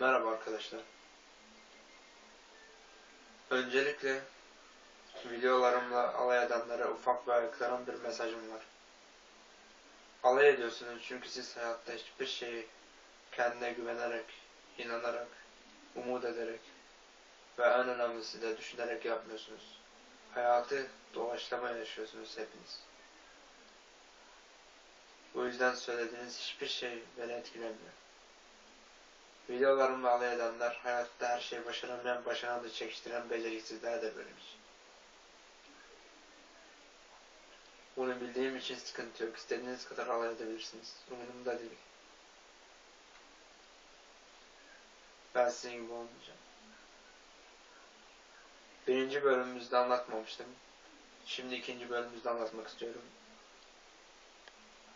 Merhaba arkadaşlar. Öncelikle videolarımla alay edenlere ufak bir ayaklarım bir mesajım var. Alay ediyorsunuz çünkü siz hayatta hiçbir şeyi kendine güvenerek, inanarak, umut ederek ve en önemlisi de düşünerek yapmıyorsunuz. Hayatı doğaçlama yaşıyorsunuz hepiniz. Bu yüzden söylediğiniz hiçbir şey beni etkilemiyor. Videolarımla alay edenler, hayatta her şeyi başaramayan, başaran da çekiştiren beceriksizler de böylemiş. Bunu bildiğim için sıkıntı yok. İstediğiniz kadar alay edebilirsiniz. Umurumda değil. Ben sizin gibi olmayacağım. Birinci bölümümüzde anlatmamıştım. Şimdi ikinci bölümümüzde anlatmak istiyorum.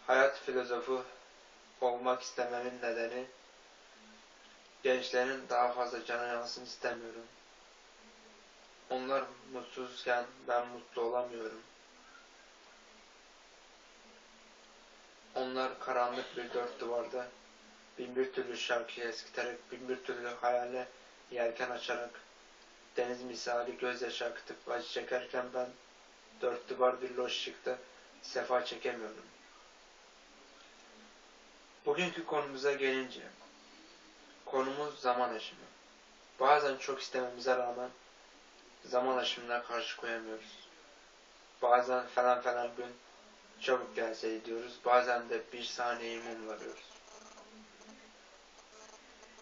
Hayat filozofu olmak istememin nedeni gençlerin daha fazla canı yansın istemiyorum. Onlar mutsuzken ben mutlu olamıyorum. Onlar karanlık bir dört duvarda bin bir türlü şarkıyı eskiterek, bin bir türlü hayale yelken açarak, deniz misali gözyaşı akıtıp acı çekerken ben dört duvar bir loş sefa çekemiyorum. Bugünkü konumuza gelince, konumuz zaman aşımı. Bazen çok istememize rağmen zaman aşımına karşı koyamıyoruz. Bazen falan falan gün çabuk gelse diyoruz. Bazen de bir saniyeyi mumlarıyoruz.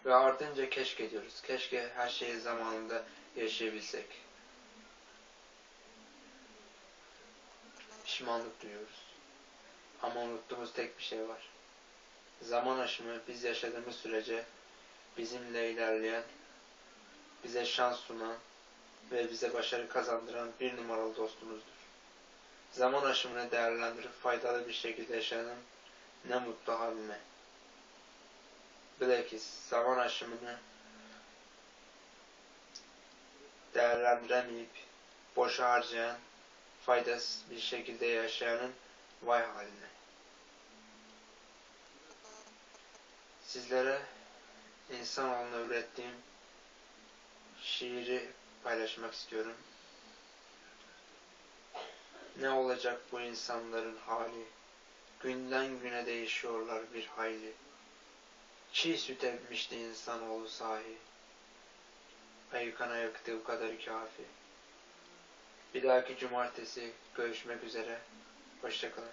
Ve ardınca keşke diyoruz. Keşke her şeyi zamanında yaşayabilsek. Pişmanlık duyuyoruz. Ama unuttuğumuz tek bir şey var. Zaman aşımı biz yaşadığımız sürece bizimle ilerleyen, bize şans sunan ve bize başarı kazandıran bir numaralı dostumuzdur. Zaman aşımını değerlendirip faydalı bir şekilde yaşayanın ne mutlu haline. Bilakis zaman aşımını değerlendiremeyip boşa harcayan, faydasız bir şekilde yaşayanın vay haline. Sizlere insanoğluna ürettiğim şiiri paylaşmak istiyorum. Ne olacak bu insanların hali? Günden güne değişiyorlar bir hayli. Çiğ süt emmişti insanoğlu sahi. Ayıkana yaktı bu kadar kafi. Bir dahaki cumartesi görüşmek üzere. Hoşçakalın.